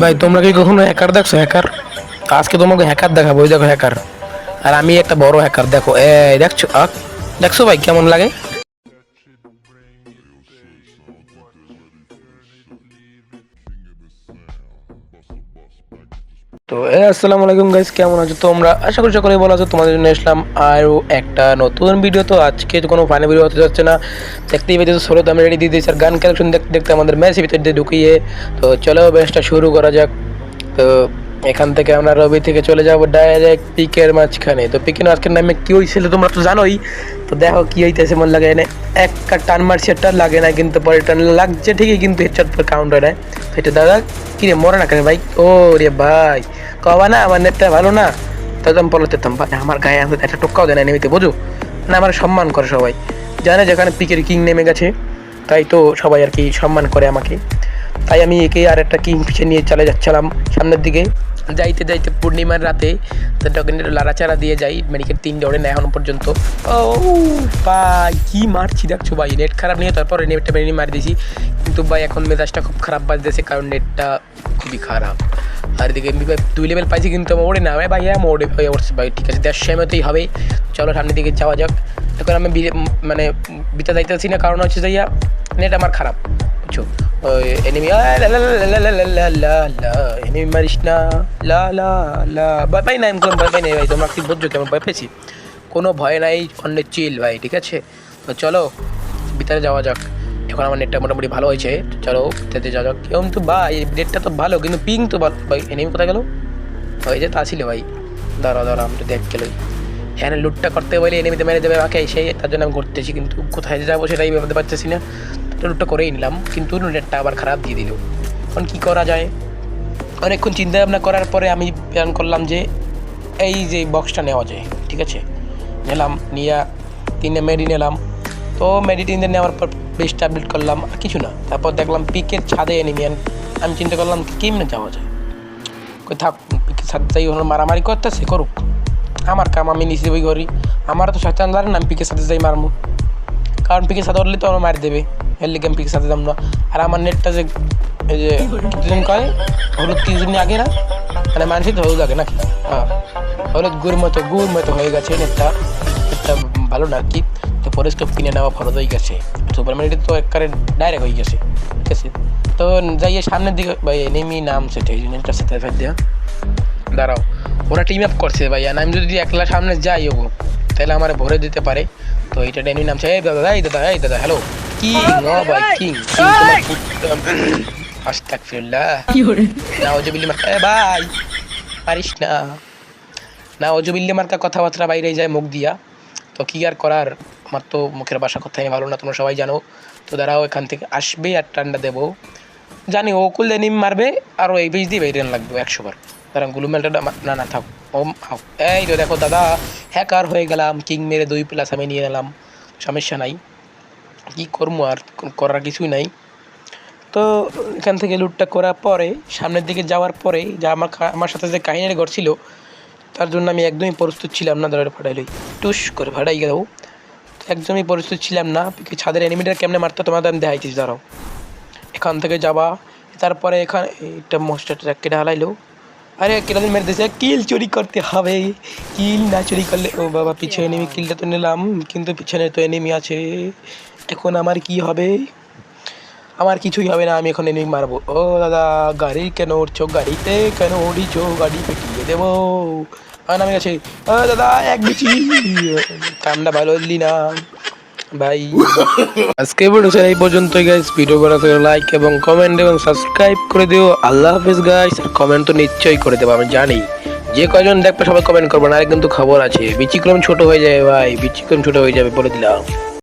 ভাই তোমরা কি কখনো হ্যাকার দেখছ? হ্যাকার আজকে তোমাকে হ্যাকার দেখাবো ওই দেখো হ্যাকার আর আমি একটা বড় হ্যাকার দেখো। এ দেখছ? আহ, দেখছ ভাই কেমন লাগে? তো আসসালামু আলাইকুম গাইস কেমন আছো তোমরা? আশা করি সকলেই ভালো আছো, তোমাদের জন্য এসলাম আরও একটা নতুন ভিডিও তো আজকে তো কোনো ফাইনাল ভিডিও হতে যাচ্ছে না। দেখতেই পেয়েছি ষোলো আমি রেডি দিয়ে দিয়েছি, আর গান কালেকশন দেখতে দেখতে আমাদের ম্যাচের ভিতর দিয়ে ঢুকিয়ে। তো চলো ম্যাচটা শুরু করা যাক। তো এখান থেকে আমরা রবি থেকে চলে যাব ডাইরেক্ট পিকের মাঝখানে। তো পিকের মাঝখানে নামে কি হয়েছিল তোমরা তো জানোই। তো দেখো কি হইতেছে, মন লাগে এনে এক টান মারছি, একটা লাগে না, কিন্তু পরে টান লাগছে ঠিকই, কিন্তু হেডশট পর কাউন্ট হয় না তো এটা দাদা, কি রে, মরে না কেন ভাই? ও রে ভাই, কবা না, আমার নেটটা ভালো না। তাহলে আমি পলাতে যেতাম ভাই আমার গায়ে আসতে একটা টোক্কাও দেয় না নেমেতে বুঝো? না আমার সম্মান করে সবাই। জানে যেখানে পিকের কিং নেমে গেছে, তাই তো সবাই আর কি সম্মান করে আমাকে। তাই আমি একে আর একটা কিং পিছিয়ে নিয়ে চলে যাচ্ছিলাম সামনের দিকে। যাইতে যাইতে পূর্ণিমার রাতে একটু লাড়াচাড়া দিয়ে যাই মেডিকেল তিন ডরে না এখনও পর্যন্ত। ও ভাই, কি মারছি দেখছ ভাই নেট খারাপ নিয়ে তারপরে নেটটা মেরে মারি দিয়েছি। কিন্তু ভাই, এখন মেজাজটা খুব খারাপ বাজতেছে, কারণ নেটটা খুবই খারাপ। আর এদিকে এমবি ভাই, দুই লেভেল পাইছি কিন্তু ওড়ে না ভাই ভাই হ্যাঁ ওড়ে ভাই ওড়ছে ভাই, ঠিক আছে দেড় সেমেতেই হবে। চলো সামনের দিকে যাওয়া যাক। এখন আমি মানে বিতা যাইতেছি না, কারণ হচ্ছে যাইয়া নেট আমার খারাপ, বুঝছ? ওই এনিমি এনিমি মারিস না, লা লা লা না আমি কোনো ভয় নাই ভাই বুঝছ, কেমন ভয় পেয়েছি? কোনো ভয় নাই অনেক চিল ভাই, ঠিক আছে? তো চলো, ভিতরে যাওয়া যাক। এখন আমার নেটটা মোটামুটি ভালো হয়েছে চলো, ভিতরে যাওয়া যাক। এবং তো ভাই নেটটা তো ভালো, কিন্তু পিং তো ভালো ভাই এনিমি কোথায় গেলো? ওই যে তা ছিল, ভাই। দাঁড়া দাঁড়া আমি দেখ গেলই। এখানে লুটটা করতে বলে এনিমিতে মেরে দেবে। আমাকে সেই তার জন্য আমি ঘুরতেছি, কিন্তু কোথায় যাব সেটাই ভাবতে পারতেছি না। লুটটা করেই নিলাম, কিন্তু নেটটা আবার খারাপ দিয়ে দিল। এখন কী করা যায়? অনেকক্ষণ চিন্তা ভাবনা করার পরে আমি প্ল্যান করলাম যে এই যে বক্সটা নেওয়া যায়, ঠিক আছে? নিলাম, নিয়ে তিনে মেডি নিলাম। তো মেডি নেওয়ার পর বেস্ট আপডেট করলাম, আর কিছু না। তারপর দেখলাম পিকের ছাদে এনিমিয়ান আমি চিন্তা করলাম কেমনে যাওয়া যায়? কই, থাক, পিকের ছাদে যাই মারামারি করতেছে, করুক। আমার কাম আমি নিচে বই করি। আমার তো শয়তান জানে না, আমি পিকের সাথে যাই মারমু। কারণ পিকের সাথে উঠলে তো আমার মারি দেবে। এর লিগে আমি পিকের সাথে যাম না। আর আমার নেটটা যে, এই যে কিছুদিন করে হলুদ কিছুদিন আগে না? মানে মানুষই তো হলুদ আগে নাকি? হ্যাঁ। হলুদ গুড় মতো গুড় মতো হয়ে গেছে নেটটা। নেটটা ভালো না কি। তো পরিষ্কার কিনে নেওয়া ফরজ হয়ে গেছে। সুপার মার্কেট তো একবারে ডাইরেক্ট হয়ে গেছে। ঠিক আছে? তো যাইয়ে সামনের দিকে নেমি নাম সেটা এই নেটটার সাথে দেওয়া দাঁড়াও। ওরা টিম আপ করছে ভাই আর আমি যদি একলা সামনে যাই ও তাহলে আমার ভরে দিতে পারে। তো এইটা ডেনি নাম এই দাদা এই দাদা এই দাদা হ্যালো কিং ও ভাই কিং আস্তাগফিরুল্লাহ। কি না ওজবিল্লি মার্কা এ ভাই পারিস না। না ওজবিল্লি মার্কা কথাবার্তা বাইরে যায় মুখ দিয়া। তো কি আর করার আমার তো মুখের বাসা কথাই ভালো না তোমরা সবাই জানো। তো দাঁড়াও এখান থেকে আসবে আর ঠান্ডা দেবো। জানি ওকুল দেনিম মারবে আর এই বেশ দিয়ে বেরিয়ে লাগবে একশো কারণ গুলুমেলটা না না থাক। ও আও। এই তো দেখো, দাদা হ্যাকার হয়ে গেলাম কিং মেরে দুই প্লাস আমি নিয়ে নিলাম সমস্যা নাই। কী করব আর করার কিছুই নাই। তো এখান থেকে লুটটা করার পরে, সামনের দিকে যাওয়ার পরে, যা আমার আমার সাথে যে কাহিনীর ঘর ছিল তার জন্য আমি একদমই প্রস্তুত ছিলাম না দাঁড়ালে ফাটাইলই টুস করে ফাটাই গেল। একদমই প্রস্তুত ছিলাম না ছাদের এনিমিটার কেমনে মারতে তোমাদের আমি দেখাইছিস দাঁড়াও। এখান থেকে যাবা, তারপরে এখানে এটা মোস্টারটা কেটে হালাইলো। আরে কেটাদিন মেরে দিয়েছে। কিল চুরি করতে হবে। কিল না চুরি করলে ও বাবা পিছনে এনিমি কিলটা তো নিলাম কিন্তু পিছনে তো এনিমি আছে। এখন আমার কি হবে? আমার কিছুই হবে না আমি এখন এনিমি মারবো। ও দাদা গাড়ি কেন উঠছো গাড়িতে কেন উড়িছো? গাড়ি পেটিয়ে দেবো। আর নামে গেছে ও দাদা এক বিচি কামটা ভালো দিলি না। ভাই। আজকে ভিডিও এই পর্যন্তই গাইস ভিডিও করা থেকে লাইক এবং কমেন্ট এবং সাবস্ক্রাইব করে দিও। আল্লাহ হাফেজ গাইস আর কমেন্ট তো নিশ্চয়ই করে দেবো, আমি জানি। যে কয়জন দেখবে সবাই কমেন্ট করব না কিন্তু খবর আছে। বিচিক্রম ছোট হয়ে যাবে, ভাই। বিচিক্রম ছোট হয়ে যাবে, বলে দিলাম।